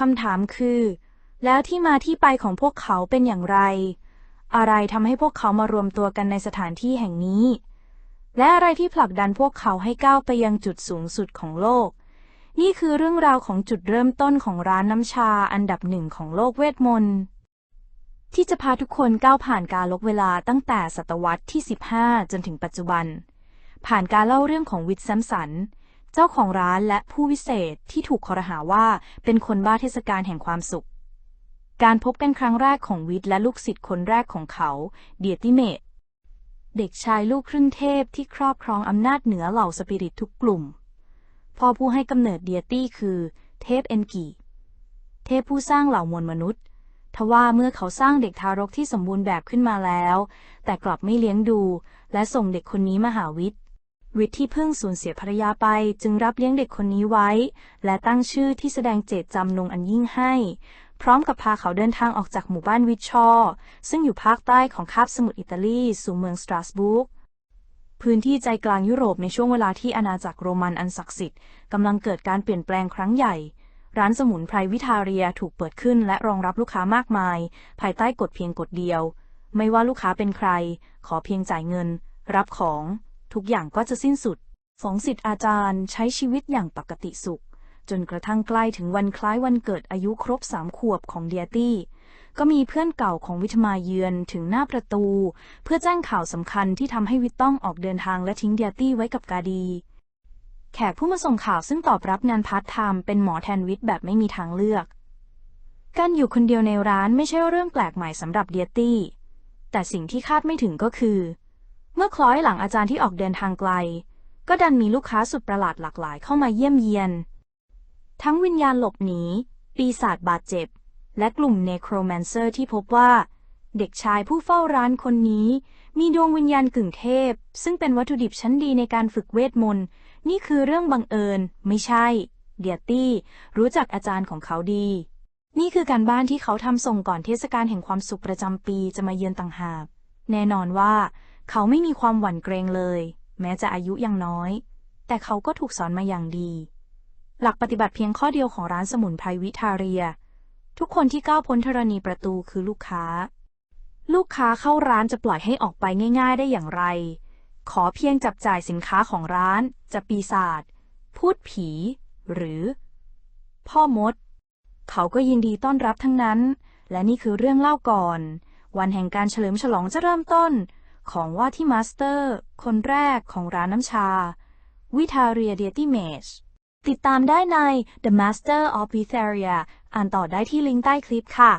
คำถามคือ แล้วที่มาที่ไปของพวกเขาเป็นอย่างไร อะไรทำให้พวกเขามารวมตัวกันในสถานที่แห่งนี้ และอะไรที่ผลักดันพวกเขาให้ก้าวไปยังจุดสูงสุดของโลก นี่คือเรื่องราวของจุดเริ่มต้นของร้านน้ำชาอันดับหนึ่งของโลกเวทมนต์ที่จะพาทุกคนก้าวผ่านการลบเวลาตั้งแต่ศตวรรษที่ 15 จนถึงปัจจุบัน ผ่านการเล่าเรื่องของวิทย์แซมสัน เจ้าของร้านและผู้วิเศษที่ถูกคอรหาว่าเป็นคนบ้าเทศกาลแห่งความสุข การพบกันครั้งแรกของวิทย์และลูกศิษย์คนแรกของเขา เดียติเมตเด็กชายลูกครึ่งเทพที่ครอบครองอำนาจเหนือเหล่าสปิริตทุกกลุ่ม พ่อผู้ให้กำเนิดเดียตี้คือ เทพเอนกี เทพผู้สร้างเหล่ามวลมนุษย์ทว่าเมื่อเขาสร้างเด็กทารกที่สมบูรณ์แบบขึ้นมาแล้ว แต่กลับไม่เลี้ยงดู และส่งเด็กคนนี้มาหาวิทย์ วิทย์ที่เพิ่งสูญเสียภรรยาไป จึงรับเลี้ยงเด็กคนนี้ไว้ และตั้งชื่อที่แสดงเจตจำนงอันยิ่งให้ พร้อมกับพาเขาเดินทางออกจากหมู่บ้านวิชชอ ซึ่งอยู่ภาคใต้ของคาบสมุทรอิตาลีสู่เมืองสตราสบูร์กพื้นที่ใจกลางยุโรปในช่วงเวลาที่อาณาจักรโรมันอันศักดิ์สิทธิ์กำลังเกิดการเปลี่ยนแปลงครั้งใหญ่ ร้านสมุนไพรวิทาเรียถูกเปิดขึ้นและรองรับลูกค้ามากมาย ภายใต้กฎเพียงกฎเดียว ไม่ว่าลูกค้าเป็นใคร ขอเพียงจ่ายเงิน รับของ ทุกอย่างก็จะสิ้นสุดสองสิทธิ์อาจารย์ใช้ชีวิตอย่างปกติสุข จนกระทั่งใกล้ถึงวันคล้ายวันเกิดอายุครบสามขวบของเดียตี้ ก็มีเพื่อนเก่าของวิทมาเยือนถึงหน้าประตู เพื่อแจ้งข่าวสำคัญที่ทำให้วิทต้องออกเดินทางและทิ้งเดียตี้ไว้กับกาดี แขกผู้มาส่งข่าวซึ่งตอบรับงานพาร์ทไทม์เป็นหมอแทนวิทแบบไม่มีทางเลือก การอยู่คนเดียวในร้านไม่ใช่เรื่องแปลกใหม่สำหรับเดียตี้ แต่สิ่งที่คาดไม่ถึงก็คือ มื่อคล้อยหลังอาจารย์ที่ออกเดินทางไกล ก็ดันมีลูกค้าสุดประหลาดหลากหลายเข้ามาเยี่ยมเยียน ทั้งวิญญาณหลบหนี ปีศาจบาดเจ็บ และกลุ่มเนโครแมนเซอร์ที่พบว่า เด็กชายผู้เฝ้าร้านคนนี้ มีดวงวิญญาณกึ่งเทพ ซึ่งเป็นวัตถุดิบชั้นดีในการฝึกเวทมนต์ นี่คือเรื่องบังเอิญ ไม่ใช่ เดียตี้ รู้จักอาจารย์ของเขาดี นี่คือการบ้านที่เขาทำส่งก่อนเทศกาลแห่งความสุขประจำปีจะมาเยือนต่างหาก แน่นอนว่า เขาไม่มีความหวั่นเกรงเลย แม้จะอายุยังน้อย แต่เขาก็ถูกสอนมาอย่างดี หลักปฏิบัติเพียงข้อเดียวของร้านสมุนไพรวิทาเรีย ทุกคนที่ก้าวพ้นธรณีประตูคือลูกค้า ลูกค้าเข้าร้านจะปล่อยให้ออกไปง่าย ๆ ได้อย่างไร ขอเพียงจับจ่ายสินค้าของร้าน จะปีศาจพูดผี หรือ พ่อมด เขาก็ยินดีต้อนรับทั้งนั้น และนี่คือเรื่องเล่าก่อน วันแห่งการเฉลิมฉลองจะเริ่มต้น ของว่าที่มาสเตอร์ คนแรกของร้านน้ำชา วิทาเรียเดียติเมชติดตามได้ใน The Master of Vitharia อ่านต่อได้ที่ลิงก์ใต้คลิปค่ะ